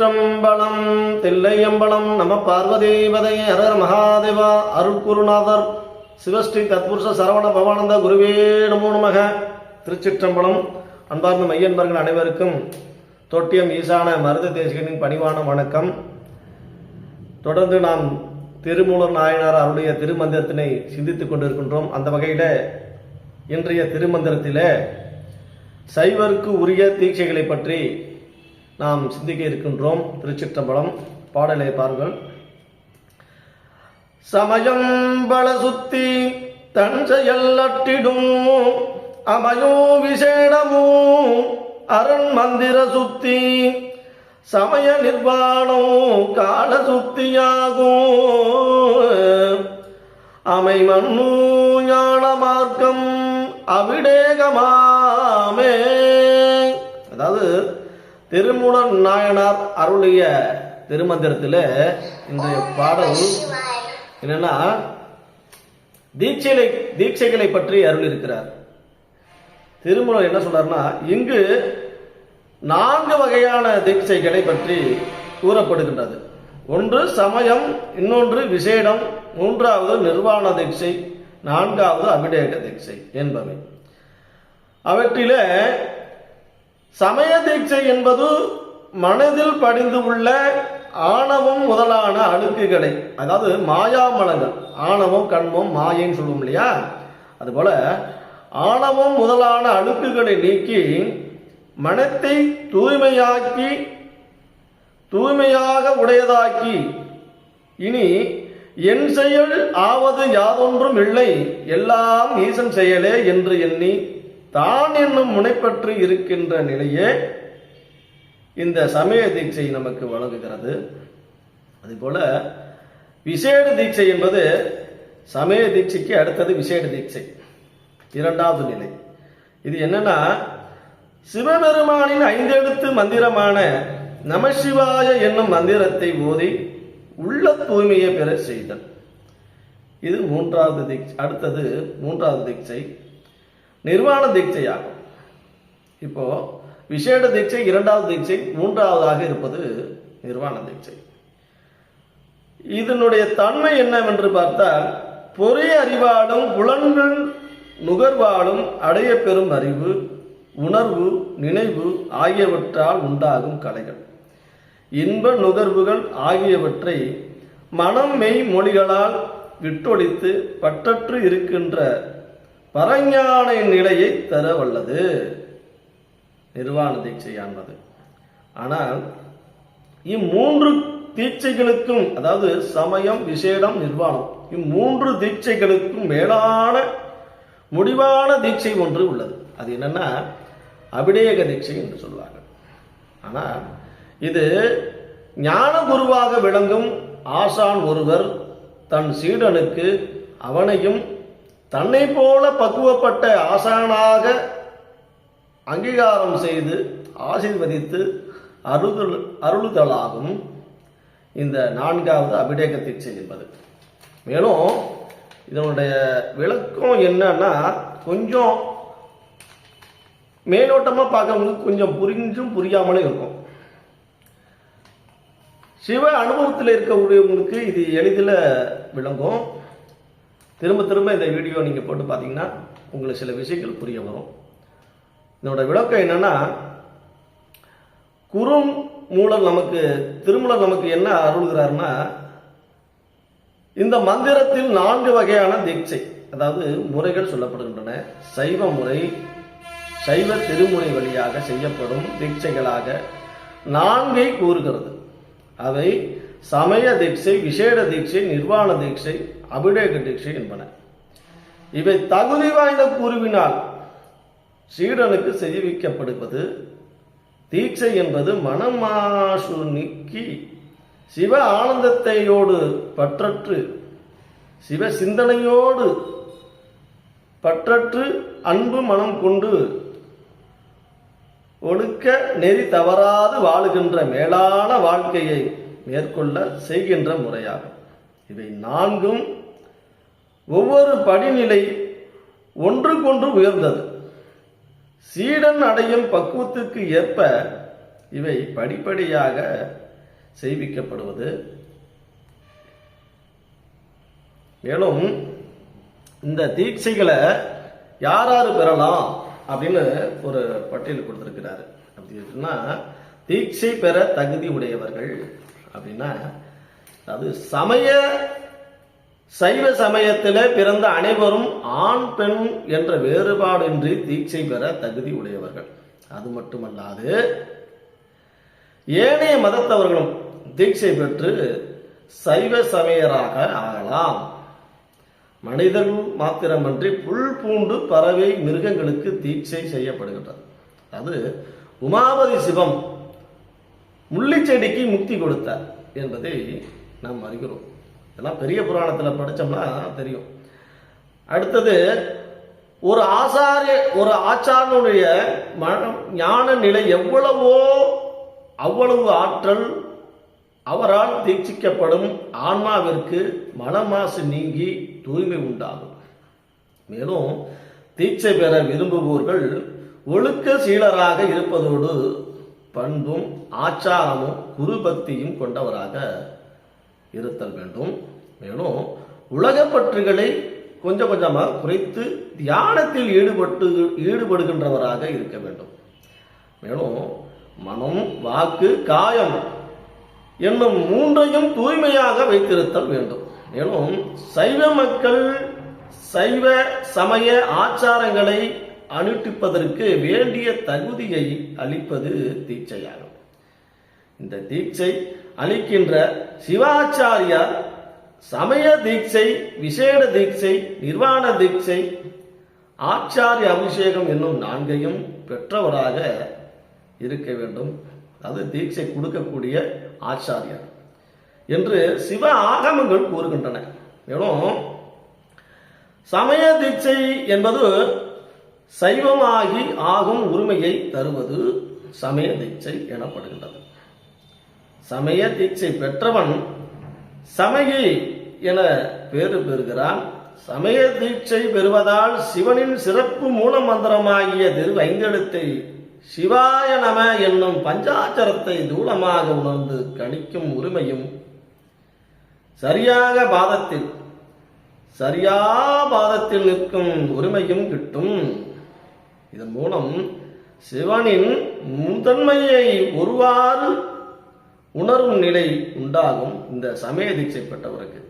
திருச்சிற்றம்பலம் தில்லையம்பலம் நம பார்வதேவதை ஹரர் மகாதேவா அருட்குருநாதர். சிவஸ்ரீ தத்புருஷ சரவண பவானந்த குருவே நமோ நமக. திருச்சிற்றம்பலம் அன்பார்ந்த மையன்பர்கள் அனைவருக்கும் தொட்டியம் ஈசான மருத தேசிகனின் பணிவான வணக்கம். தொடர்ந்து நாம் திருமூலர் நாயனார் அவருடைய திருமந்திரத்தினை சிந்தித்துக் கொண்டிருக்கின்றோம். அந்த வகையில் இன்றைய திருமந்திரத்தில் சைவருக்கு உரிய தீட்சைகளை பற்றி நாம் சிந்திக்க இருக்கின்றோம். திருச்சிற்றம்பலம் பாடலை பாருங்கள். சமயம் பல சுத்தி தன் செயல் அட்டிடும் அமையோ விசேடமோ அரண் மந்திர சுத்தி. சமய நிர்வாணம் கால சுத்தியாகும் அமை மண்ணு ஞான மார்க்கம் அவிடேகமாமே அதாவது திருமூலன் நாயனார் அருளிய திருமந்திரத்தில் இந்த பாடல் என்னன்னா தீட்சைகளை தீட்சைகளை பற்றி அருள் இருக்கிறார் திருமூலர் என்ன சொல்றாருன்னா இங்கு நான்கு வகையான தீட்சைகளை பற்றி கூறப்படுகின்றது. ஒன்று சமயம் இன்னொன்று விசேடம் மூன்றாவது நிர்வாண தீட்சை நான்காவது அபிடேக தீட்சை என்பவை. அவற்றிலே சமய தீட்சை என்பது மனதில் படிந்து உள்ள ஆணவம் முதலான அழுக்குகளை அதாவது மாயாமலங்கள் ஆணவம் கண்மம் மாயைன்னு சொல்லுவோம் இல்லையா? அதுபோல ஆணவம் முதலான அழுக்குகளை நீக்கி மனத்தை தூய்மையாக்கி தூய்மையாக உடையதாக்கி இனி என் செயல் ஆவது யாதொன்றும் இல்லை எல்லாம் ஈசன் செயலே என்று எண்ணி தான் என்னும் முனைப்பற்று இருக்கின்ற நிலையே இந்த சமய தீட்சை நமக்கு வழங்குகிறது. அதுபோல விசேட தீட்சை என்பது சமய தீட்சைக்கு அடுத்தது விசேட தீட்சை. இரண்டாவது நிலை. இது என்னன்னா சிவபெருமானின் ஐந்தெழுத்து மந்திரமான நமசிவாய என்னும் மந்திரத்தை ஓதி உள்ள தூய்மையை பெற செய்தல். இது மூன்றாவது தீட்சை அடுத்தது மூன்றாவது தீட்சை. நிர்வாண தீட்சையாகும். இப்போ விசேட தீட்சை இரண்டாவது தீட்சை மூன்றாவதாக இருப்பது நிர்வாண தீட்சை. இதனுடைய தன்மை என்னவென்று பார்த்தால் பொறி அறிவாலும் புலன்கள் நுகர்வாலும் அடைய பெறும் அறிவு உணர்வு நினைவு ஆகியவற்றால் உண்டாகும் கலைகள். இன்ப நுகர்வுகள் ஆகியவற்றை மனம் மெய் மொழிகளால் விட்டொழித்து பற்றற்று இருக்கின்ற பரஞான நிலையை தர வல்லது. நிர்வாண தீட்சையானது. ஆனால் இம்மூன்று தீட்சைகளுக்கும் அதாவது சமயம் விசேடம் நிர்வாணம் இம்மூன்று தீட்சைகளுக்கும் மேலான முடிவான தீட்சை ஒன்று உள்ளது. அது என்னன்னா அபிடேக தீட்சை என்று சொல்வாங்க ஆனால் இது ஞான குருவாக விளங்கும் ஆசான் ஒருவர் தன் சீடனுக்கு அவனையும் தன்னை போல பக்குவப்பட்ட ஆசானாக அங்கீகாரம் செய்து ஆசீர்வதித்து அருள் அருளுதலாகும் இந்த நான்காவது அபிடேகத்தை தீட்சை மேலும் இதனுடைய விளக்கம் என்னன்னா கொஞ்சம் மேலோட்டமாக பார்க்கறவங்களுக்கு கொஞ்சம் புரிஞ்சும் புரியாமலும் இருக்கும். சிவ அனுபவத்தில் இருக்கக்கூடியவங்களுக்கு இது எளிதில் விளங்கும். திரும்ப திரும்ப இந்த வீடியோ நீங்கள் போட்டு பார்த்தீங்கன்னா உங்களுக்கு சில விஷயங்கள் புரிய வரும். இதோட விளக்கம் என்னன்னா குறும் மூலம் நமக்கு திருமூலர் நமக்கு என்ன அருள்கிறாருன்னா இந்த மந்திரத்தில் நான்கு வகையான தீட்சை அதாவது முறைகள் சொல்லப்படுகின்றன. சைவ முறை சைவ திருமுறை வழியாக செய்யப்படும் தீட்சைகளாக நான்கை கூறுகிறது. அவை சமய தீட்சை விசேட தீட்சை நிர்வாண தீட்சை அபிடேக தீட்சை என்பன. இவை தகுதி வாய்ந்த கூறுவினால் சீடனுக்கு செய்விக்கப்படுவது. தீட்சை என்பது மனமாசு நீக்கி சிவ ஆனந்தத்தையோடு பற்றற்று சிவ சிந்தனையோடு பற்றற்று அன்பு மனம் கொண்டு ஒழுக்க நெறி தவறாது வாழுகின்ற மேலான வாழ்க்கையை மேற்கொள்ள செய்கின்ற முறையாகும். இவை நான்கும் ஒவ்வொரு படிநிலை ஒன்றுக்கொன்று உயர்ந்தது. சீடன் அடையும் பக்குவத்துக்கு ஏற்ப இவை படிப்படியாக செய்விக்கப்படுவது. மேலும் இந்த தீட்சைகளை யார் யார் பெறலாம் அப்படின்னு ஒரு பட்டியல் கொடுத்துருக்கிறாரு. அப்படின்னா தீட்சை பெற தகுதி உடையவர்கள் அப்படின்னா அது சமய சைவ சமயத்தில் பிறந்த அனைவரும் ஆண் பெண் என்ற வேறுபாடின்றி தீட்சை பெற தகுதி உடையவர்கள். அது மட்டுமல்லாது ஏனைய மதத்தவர்களும் தீட்சை பெற்று சைவ சமயராக ஆகலாம். மனிதர்கள் மாத்திரமன்றி புல் பூண்டு பறவை மிருகங்களுக்கு தீட்சை செய்யப்படுகின்றது. அது உமாபதி சிவம் முள்ளிச்செடிக்கு முக்தி கொடுத்தார் என்பதை நாம் அறிகிறோம். இதெல்லாம் பெரிய புராணத்தில் படித்தோம்னா தெரியும். அடுத்தது ஒரு ஆசாரிய ஒரு ஆச்சாரனுடைய ஞான நிலை எவ்வளவோ அவ்வளவு ஆற்றல் அவரால் தீட்சிக்கப்படும் ஆன்மாவிற்கு மனமாசு நீங்கி தூய்மை உண்டாகும். மேலும் தீட்சை பெற விரும்புவோர்கள் ஒழுக்க சீலராக இருப்பதோடு பண்பும் ஆச்சாரமும் குருபக்தியும் கொண்டவராக இருத்தல் வேண்டும். மேலும் உலகப்பற்றுகளை கொஞ்சம் கொஞ்சமாக குறைத்து தியானத்தில் ஈடுபட்டு ஈடுபடுகின்றவராக இருக்க வேண்டும். மேலும் மனம் வாக்கு காயம் என்னும் மூன்றையும் தூய்மையாக வைத்திருத்தல் வேண்டும். மேலும் சைவ மக்கள் சைவ சமய ஆச்சாரங்களை அனுட்டிப்பதற்கு வேண்டிய தகுதியை அளிப்பது தீட்சையாகும். இந்த தீட்சை அளிக்கின்ற சிவாச்சாரியார் சமய தீட்சை விசேட தீட்சை நிர்வாண தீட்சை ஆச்சாரிய அபிஷேகம் என்னும் நான்கையும் பெற்றவராக இருக்க வேண்டும். அது தீட்சை கொடுக்கக்கூடிய ஆச்சாரியார் என்று சிவ ஆகமங்கள் கூறுகின்றன. மேலும் சமய தீட்சை என்பது சைவமாகி ஆகும் உரிமையை தருவது சமய தீட்சை எனப்படுகின்றது. சமய தீட்சை பெற்றவன் சமயி என பேறு பெறுகிறான். சமய தீட்சை பெறுவதால் சிவனின் சிறப்பு மூல மந்திரமாகிய திரு ஐந்தெழுத்தை சிவாய நம என்னும் பஞ்சாச்சரத்தை தூளமாக உணர்ந்து கணிக்கும் உரிமையும் சரியாக பாதத்தில் சரியா பாதத்தில் நிற்கும் உரிமையும் கிட்டும். இதன் மூலம் சிவனின் முதன்மையை ஒருவாறு உணரும் நிலை உண்டாகும் இந்த சமய தீட்சை பெற்றவருக்கு.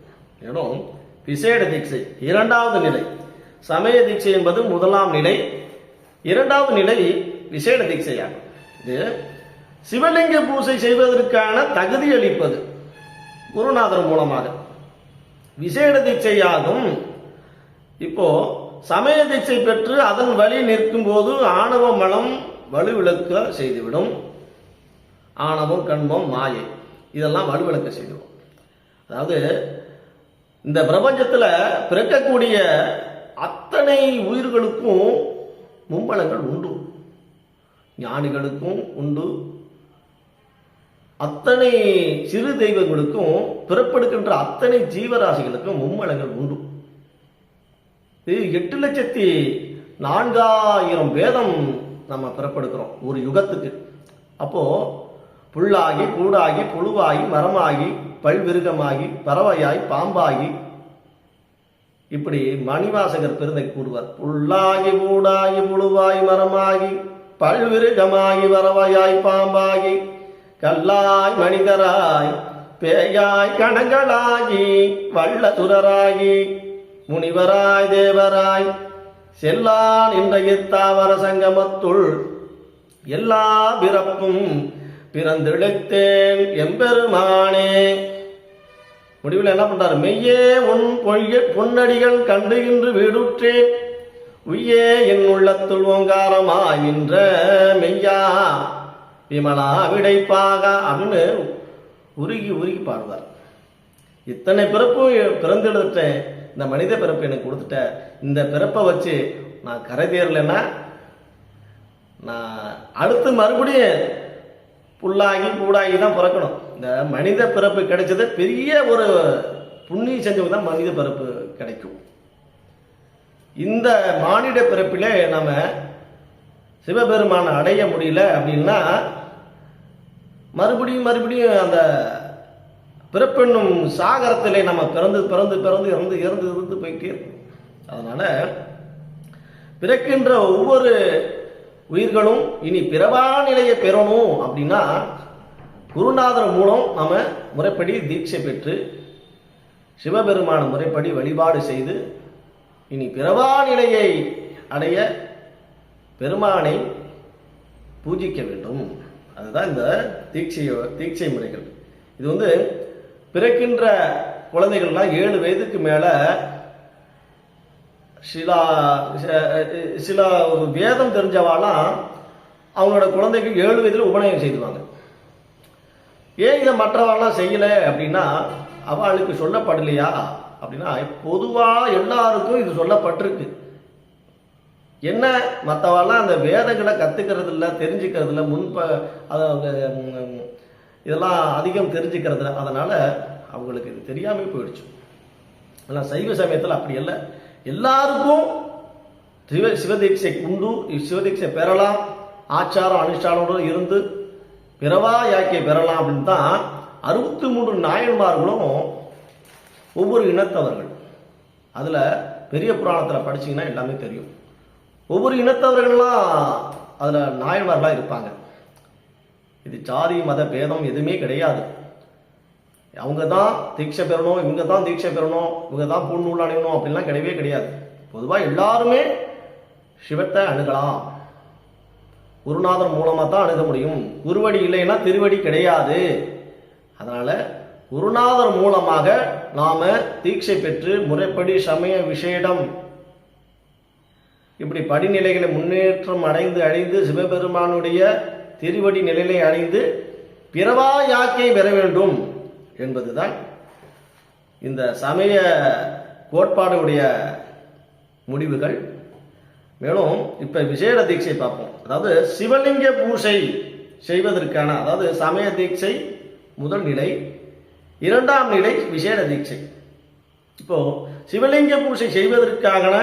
மேலும் விசேட தீட்சை இரண்டாவது நிலை. சமய தீட்சை என்பது முதலாம் நிலை. இரண்டாவது நிலை விசேட தீட்சையாகும். இது சிவலிங்க பூசை செய்வதற்கான தகுதி அளிப்பது குருநாதர் மூலமாக. விசேட தீட்சையாகும். இப்போ சமய தீட்சை பெற்று அதன் வழி நிற்கும் போது ஆணவ மலம் வலுவிளக்க செய்துவிடும். ஆணவம் கண்மம் மாயை. இதெல்லாம் வலுவிளக்க செய்துவிடும். அதாவது இந்த பிரபஞ்சத்தில் பிறக்கக்கூடிய அத்தனை உயிர்களுக்கும் மும்பலங்கள் உண்டு. ஞானிகளுக்கும் உண்டு. அத்தனை சிறு தெய்வங்களுக்கும் பிறப்பெடுக்கின்ற அத்தனை ஜீவராசிகளுக்கும் மும்மலங்கள் உண்டு. எட்டு லட்சத்தி நான்காயிரம் வேதம் நம்ம பிறப்படுக்கிறோம் ஒரு யுகத்துக்கு. அப்போ புல்லாகி கூடாகி புழுவாகி மரமாகி பல்விருகமாகி பறவையாய் பாம்பாகி இப்படி மணிவாசகர் பெருந்தை கூறுவார். புல்லாகி பூடாகி புழுவாய் மரமாகி பல்விருகமாகி வரவையாய் பாம்பாகி கல்லாய் மனிதராய் பேயாய் கணங்களாகி வள்ளதுரராகி முனிவராய் தேவராய் செல்லான் இன்றைய தாவர சங்கமத்துள் எல்லா பிறப்பும் பிறந்தெடுத்தேன் எம்பெருமானே. முடிவில் என்ன பண்றாரு? மெய்யே உன் பொய்ய பொன்னடிகள் கண்டு இன்று வீடுற்றேன். உய்யே என் உள்ளத்துள் ஓங்காரமாய் நின்ற மெய்யா. விமலா விடைப்பாக அப்படின்னு உருகி உருகி பாடுவார். இத்தனை பிறப்பு பிறந்தெடுத்தேன் இந்த மனித பிறப்பு எனக்கு கொடுத்துட்ட இந்த பிறப்பை வச்சு நான் கரை தேரலைன்னா நான் அடுத்து மறுபடியும் புல்லாகி கூடாகி தான் பிறக்கணும். இந்த மனித பிறப்பு கிடைச்சது பெரிய ஒரு புண்ணிய செஞ்சவங்க தான் மனித பிறப்பு கிடைக்கும். இந்த மானிட பிறப்பிலே நம்ம சிவபெருமானை அடைய முடியல அப்படின்னா மறுபடியும் மறுபடியும் அந்த பிறப்பெண்ணும் சாகரத்திலே நம்ம பிறந்து பிறந்து பிறந்து இறந்து இறந்து இருந்து போயிட்டே இருக்கும். அதனால பிறக்கின்ற ஒவ்வொரு உயிர்களும் இனி பிறவா நிலையை பெறணும் அப்படின்னா குருநாதர் மூலம் நம்ம முறைப்படி தீட்சை பெற்று சிவபெருமான முறைப்படி வழிபாடு செய்து இனி பிறவா நிலையை அடைய பெருமானை பூஜிக்க வேண்டும். அதுதான் இந்த தீட்சை தீட்சை முறைகள். இது வந்து பிறக்கின்ற குழந்தைகள்லாம் ஏழு வயதுக்கு மேல சில சில ஒரு வேதம் தெரிஞ்சவாலாம் அவங்களோட குழந்தைக்கு ஏழு வயதில் உபநயம் செய்துவாங்க. ஏன் இதை மற்றவாள்லாம் செய்யலை அப்படின்னா அவளுக்கு சொல்லப்படலையா அப்படின்னா பொதுவாக எல்லாருக்கும் இது சொல்லப்பட்டிருக்கு. என்ன மற்றவாள்லாம் அந்த வேதங்களை கற்றுக்கிறது இல்லை தெரிஞ்சுக்கிறது இல்லை முன்ப அதை இதெல்லாம் அதிகம் தெரிஞ்சுக்கிறது இல்லை அதனால் அவங்களுக்கு இது தெரியாமல் போயிடுச்சு. ஆனால் சைவ சமயத்தில் அப்படி இல்லை. எல்லாருக்கும் சிவ சிவதீட்சை உண்டு சிவதீட்சை பெறலாம் ஆச்சாரம் அனுஷ்டானோடு இருந்து பிறவா யாக்கியை பெறலாம் அப்படின்னு தான் அறுபத்தி மூன்று நாயன்மார்களும் ஒவ்வொரு இனத்தவர்கள். அதில் பெரிய புராணத்தில் படிச்சீங்கன்னா எல்லாமே தெரியும். ஒவ்வொரு இனத்தவர்கள்லாம் அதில் நாயன்மார்களாக இருப்பாங்க. இது ஜாதி மத பேதம் எதுவுமே கிடையாது. அவங்க தான் தீட்சை பெறணும் இவங்க தான் தீட்சை பெறணும் இவங்க தான் பூநூல் அணியணும் அப்படின்லாம் கிடையவே கிடையாது. பொதுவாக எல்லாருமே சிவத்தை அணுகலாம். குருநாதர் மூலமாக தான் அணுக முடியும். குருவடி இல்லைன்னா திருவடி கிடையாது. அதனால குருநாதர் மூலமாக நாம தீட்சை பெற்று முறைப்படி சமய விஷேடம் இப்படி படிநிலைகளை முன்னேற்றம் அடைந்து அடைந்து சிவபெருமானுடைய திருவடி நிலையை அடைந்து பிறவா யாக்கை பெற வேண்டும் என்பதுதான் இந்த சமய கோட்பாடுடைய முடிவுகள். மேலும் இப்ப விசேட தீட்சை பார்ப்போம். அதாவது சிவலிங்க பூசை செய்வதற்கான அதாவது சமய தீட்சை முதல் நிலை இரண்டாம் நிலை விசேட தீட்சை. இப்போ சிவலிங்க பூசை செய்வதற்கான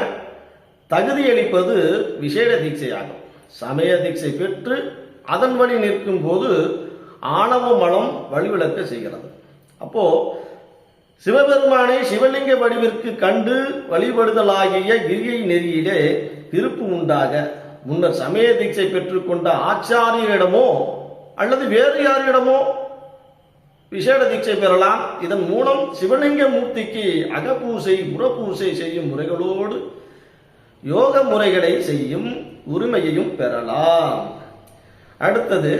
தகுதி அளிப்பது விசேட தீட்சையாகும். சமய தீட்சை பெற்று அதன் வழி நிற்கும் போது ஆணவ மலம் வழிவிளக்க செய்கிறது. அப்போ சிவபெருமானை சிவலிங்க வடிவிற்கு கண்டு வழிபடுதலாகிய கிரியை நெறியிலே திருப்பு உண்டாக முன்னர் சமய தீட்சை பெற்றுக்கொண்ட ஆச்சாரியரிடமோ அல்லது வேறு யாரிடமோ விசேட தீட்சை பெறலாம். இதன் மூலம் சிவலிங்க மூர்த்திக்கு அகப்பூசை புறப்பூசை செய்யும் முறைகளோடு யோக முறைகளை செய்யும் உரிமையையும் பெறலாம். அடுத்தது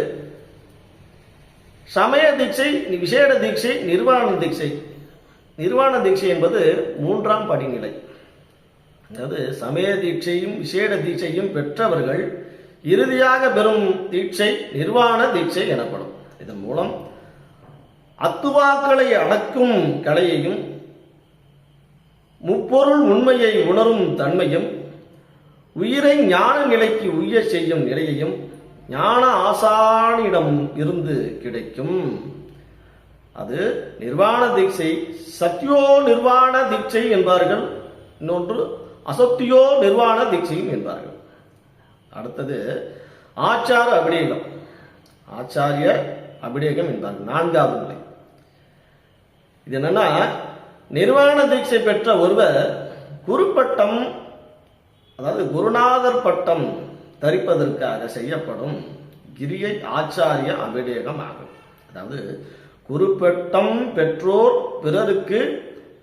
சமய தீட்சை விசேட தீட்சை நிர்வாண தீட்சை. நிர்வாண தீட்சை என்பது மூன்றாம் படிநிலை. அதாவது சமய தீட்சையும் விசேட தீட்சையும் பெற்றவர்கள் இறுதியாக பெறும் தீட்சை நிர்வாண தீட்சை எனப்படும். இதன் மூலம் அத்துவாக்களை அடக்கும் கலையையும் முப்பொருள் உண்மையை உணரும் தன்மையும் உயிரை ஞான நிலைக்கு உய்ய செய்யும் நிலையையும் ஞான ஆசானிடம் இருந்து கிடைக்கும். அது நிர்வாண தீட்சை சத்யோ நிர்வாண தீட்சை என்பார்கள். இன்னொன்று அசத்தியோ நிர்வாண தீட்சையும் என்பார்கள். அடுத்தது ஆச்சார அபிடேகம் ஆச்சாரிய அபிடேகம் என்பார்கள். நான்காவது நிலை இது என்னன்னா நிர்வாண தீட்சை பெற்ற ஒருவர் குருப்பட்டம் அதாவது குருநாதர் பட்டம் தரிப்பதற்காக செய்யப்படும் கிரியை ஆச்சாரிய அபிடேகம் ஆகும். அதாவது குருப்பட்டம் பெற்றோர் பிறருக்கு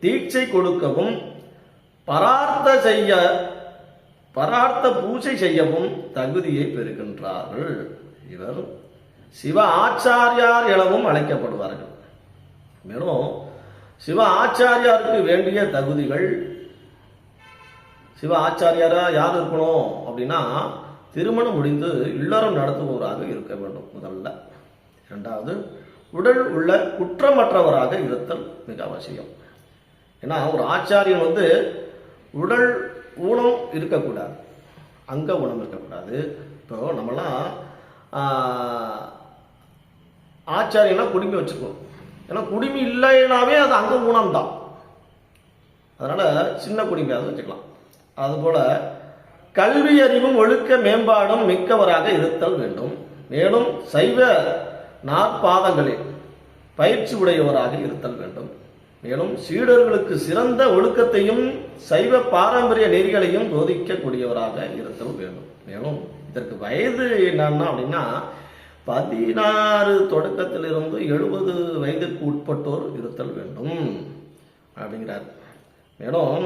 தீட்சை கொடுக்கவும் பரார்த்த செய்ய பரார்த்த பூஜை செய்யவும் தகுதியை பெறுகின்றார்கள். இவர் சிவ ஆச்சாரியார் எனவும் அழைக்கப்படுவார்கள். மேலும் சிவ ஆச்சாரியாருக்கு வேண்டிய தகுதிகள் சிவ ஆச்சாரியாரா யார் இருக்கணும் அப்படின்னா திருமணம் முடிந்து இல்லறம் நடத்துபவராக இருக்க வேண்டும் முதல்ல. இரண்டாவது உடல் உள்ள குற்றமற்றவராக இருத்தல் மிக அவசியம். ஏன்னா ஒரு ஆச்சாரியன் வந்து உடல் ஊனம் இருக்கக்கூடாது. அங்க ஊனம் இருக்கக்கூடாது. இப்போ நம்மலாம் ஆச்சாரியெல்லாம் ஆச்சாரியனா குடுமி வச்சுக்கணும் ஏன்னா குடுமி இல்லைனாவே அது அங்க ஊனம் தான் அதனால சின்ன குடிமையாக வச்சுக்கலாம். அதுபோல கல்வி அறிவும் ஒழுக்க மேம்பாடும் மிக்கவராக இருத்தல் வேண்டும். மேலும் சைவ நாற்பாதங்களில் பயிற்சி உடையவராக இருத்தல் வேண்டும். மேலும் சீடர்களுக்கு சிறந்த ஒழுக்கத்தையும் சைவ பாரம்பரிய நெறிகளையும் போதிக்கக்கூடியவராக இருத்தல் வேண்டும். மேலும் இதற்கு வயது என்னன்னா அப்படின்னா பதினாறு தொடக்கத்திலிருந்து எழுபது வயதுக்கு உட்பட்டோர் இருத்தல் வேண்டும் அப்படிங்கிறார். மேலும்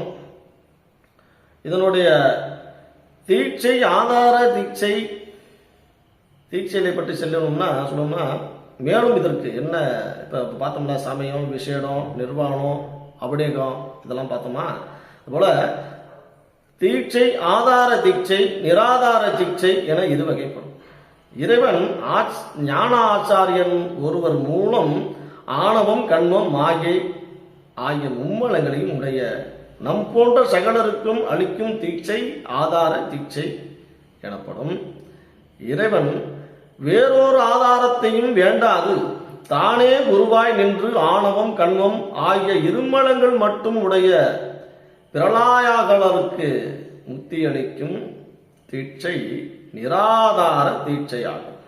இதனுடைய தீட்சை ஆதார தீட்சை. தீட்சையை பற்றி செல்லணும்னா சொல்லணும்னா மேலும் இதற்கு என்ன இப்போ பார்த்தோம்னா சமயம் விசேடம் நிர்வாணம் அபிடேகம் இதெல்லாம் பார்த்தோமா? அதுபோல தீட்சை ஆதார தீட்சை நிராதார தீட்சை என இது வகைப்படும். இறைவன் ஆச் ஞான ஆச்சாரியன் ஒருவர் மூலம் ஆணவம் கண்மம் மாயை ஆகிய மும்மலங்களையும் உடைய நம் போன்ற சகலருக்கும் அளிக்கும் தீட்சை ஆதார தீட்சை எனப்படும். இறைவன் வேறொரு ஆதாரத்தையும் வேண்டாது தானே குருவாய் நின்று ஆணவம் கண்மம் ஆகிய இருமலங்கள் மட்டும் உடைய பிரளாயாகலருக்கு முக்தி அளிக்கும் தீட்சை நிராதார தீட்சையாகும்.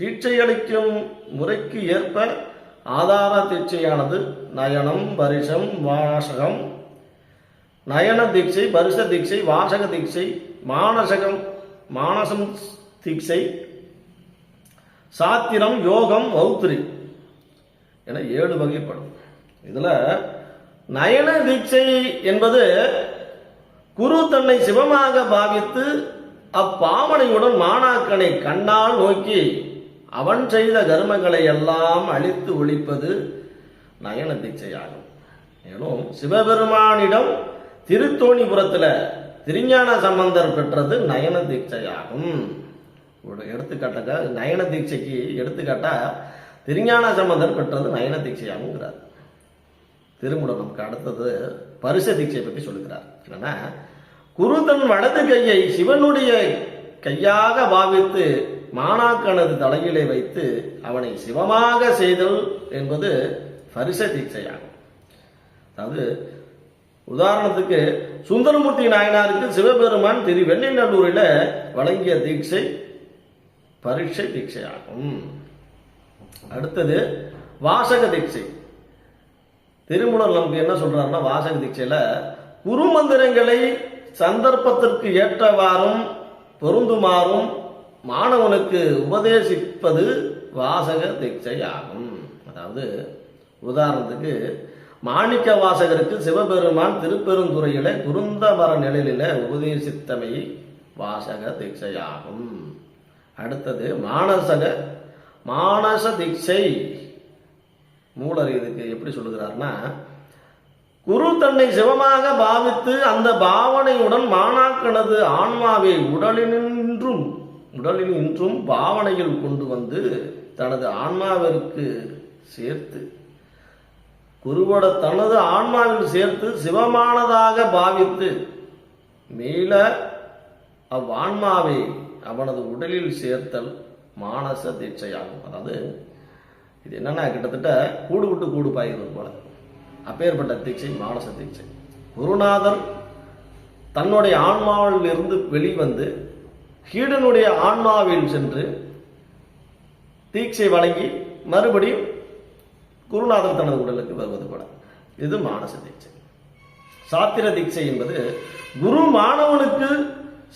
தீட்சை அளிக்கும் முறைக்கு ஏற்ப ஆதார தீட்சையானது நயனம் பரிசம் வாசகம் நயன தீட்சை பருஷ தீட்சை வாசக தீட்சை மானசகம் மானசம் தீட்சை சாத்திரம் யோகம் வௌத்திரி என ஏழு வகைப்படும். இதுல நயன தீட்சை என்பது குரு தன்னை சிவமாக பாவித்து அப்பாவனையுடன் மாணாக்கனை கண்ணால் நோக்கி அவன் செய்த கர்மங்களை எல்லாம் அழித்து ஒழிப்பது நயன தீட்சையாகும். மேலும் சிவபெருமானிடம் திருத்தோணிபுரத்தில் திருஞான சம்பந்தர் பெற்றது நயன தீட்சையாகும். ஒரு எடுத்துக்காட்டாக நயன தீட்சைக்கு எடுத்துக்காட்டா திருஞான சம்பந்தர் பெற்றது நயன தீட்சையாகுங்கிறார். திருமுடம் நமக்கு அடுத்தது பரிச தீட்சையை பற்றி சொல்லுகிறார். என்னன்னா குரு தன் வலது கையை சிவனுடைய கையாக பாவித்து மாணாக்கனது தலையிலே வைத்து அவனை சிவமாக செய்தல் என்பது பரிச தீட்சையாகும். அதாவது உதாரணத்துக்கு சுந்தரமூர்த்தி நாயனாருக்கு சிவபெருமான் திரு வெள்ளிநல்லூரில் வழங்கிய தீட்சை பரீட்சை தீட்சையாகும். அடுத்தது வாசக தீட்சை. திருமூலர் நமக்கு என்ன சொல்றாருன்னா வாசக தீட்சையில குருமந்திரங்களை சந்தர்ப்பத்திற்கு ஏற்றவாறும் பொருந்துமாறும் மாணவனுக்கு உபதேசிப்பது வாசக தீட்சை ஆகும் அதாவது உதாரணத்துக்கு மாணிக்க வாசகருக்கு சிவபெருமான் திருப்பெருந்துறையில குருந்தமர நிழலில உபதேசித்தமை வாசக தீட்சையாகும். அடுத்தது மானசக மானச தீட்சை. மூலர் இதுக்கு எப்படி சொல்லுகிறார்னா குரு தன்னை சிவமாக பாவித்து அந்த பாவனையுடன் மாணாக்கனது ஆன்மாவை உடலினின்றும் உடலினின்றும் பாவனையில் கொண்டு வந்து தனது ஆன்மாவிற்கு சேர்த்து குருவோட தனது ஆன்மாவில் சேர்த்து சிவமானதாக பாவித்து மீள அவ்வான்மாவை அவனது உடலில் சேர்த்தல் மானச தீட்சையாகும். அதாவது இது என்னன்னா கிட்டத்தட்ட கூடு விட்டு கூடு பாய்கிறது போல. அப்பேற்பட்ட தீட்சை மானச தீட்சை. குருநாதர் தன்னுடைய ஆன்மாவில் இருந்து வெளிவந்து கீடனுடைய ஆன்மாவில் சென்று தீட்சை வழங்கி மறுபடியும் குருநாதர் தனது உடலுக்கு வருவது போல. இது மானச தீட்சை. சாத்திர தீட்சை என்பது குரு மாணவனுக்கு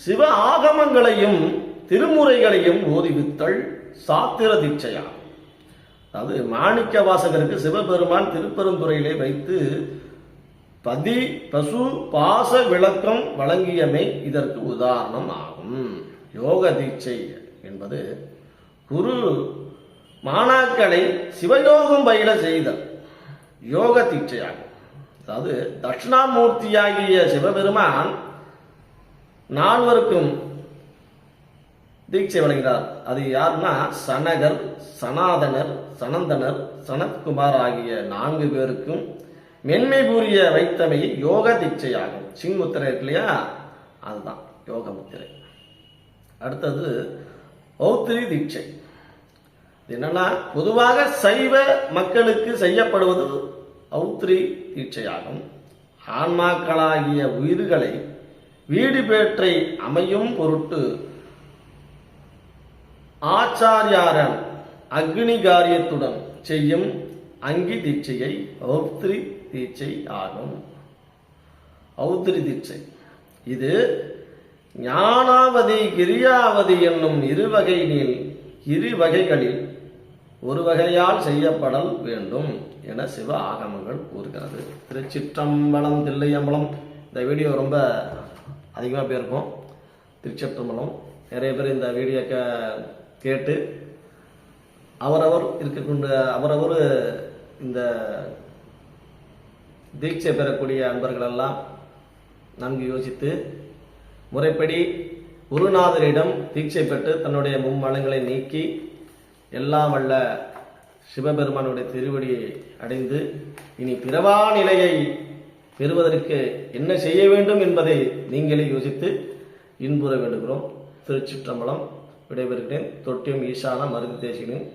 சிவ ஆகமங்களையும் திருமுறைகளையும் ஓதிவித்தல் சாத்திர தீட்சையாகும். அதாவது மாணிக்க வாசகருக்கு சிவபெருமான் திருப்பெருந்துறையிலே வைத்து பதி பசு பாச விளக்கம் வழங்கியமை இதற்கு உதாரணம் ஆகும். யோக தீட்சை என்பது குரு மாணாக்களை சிவயோகம் பயில செய்தல் யோக தீட்சையாகும். அதாவது தட்சிணாமூர்த்தியாகிய சிவபெருமான் நால்வருக்கும் தீட்சை வழங்கினார் அது யாருன்னா சனகர் சனாதனர் சனந்தனர் சனத்குமார் ஆகிய நான்கு பேருக்கும் மென்மை கூறிய வைத்தமை யோக தீட்சையாகும். சின்முத்திரை இருக்கு இல்லையா? அதுதான் யோக முத்திரை. அடுத்தது ஔத்திரி தீட்சை. என்னன்னா பொதுவாக சைவ மக்களுக்கு செய்யப்படுவது அவுத்ரி தீட்சையாகும். ஆன்மாக்களாகிய உயிர்களை வீடு பேற்றை அமையும் பொருட்டு ஆச்சாரியாரன் அக்னி காரியத்துடன் செய்யும் அங்கி தீட்சையை ஔத்ரி தீட்சை ஆகும். ஔத்ரி தீட்சை. இது ஞானாவதி கிரியாவதி என்னும் இருவகையினில் இரு வகைகளில் ஒரு வகையால் செய்யப்படல் வேண்டும் என சிவ ஆகமங்கள் கூறுகிறது. திருச்சிற்றம்பலம் தில்லையம்பலம் இந்த வீடியோ ரொம்ப அதிகமாக போயிருக்கும் திருச்சிற்றம்பலம். நிறைய பேர் இந்த வீடியோ கேட்டு அவரவர் இருக்கக்கூடிய அவரவர் இந்த தீட்சை பெறக்கூடிய அன்பர்களெல்லாம் நன்கு யோசித்து முறைப்படி குருநாதரிடம் தீட்சை பெற்று தன்னுடைய மும்மலங்களை நீக்கி எல்லாம் வல்ல சிவபெருமானுடைய திருவடியை அடைந்து இனி பிறவா நிலையை பெறுவதற்கு என்ன செய்ய வேண்டும் என்பதை நீங்களே யோசித்து இன்புற வேண்டுகிறோம். திருச்சிற்றம்பலம் விடைபெறுகிறேன். தொட்டியம் ஈசான மருந்து தேசிகனின்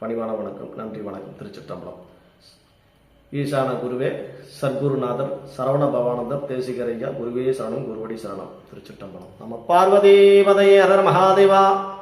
பணிவான வணக்கம். நன்றி வணக்கம். திருச்சிற்றம்பலம். ஈசான குருவே சர்க்குருநாதர் சரவண பவானந்தர் தேசிகரையா குருவே சரணம் குருவடி சரணம். திருச்சிற்றம்பலம். நம்ம பார்வதி பதையே அரர் மகாதேவா.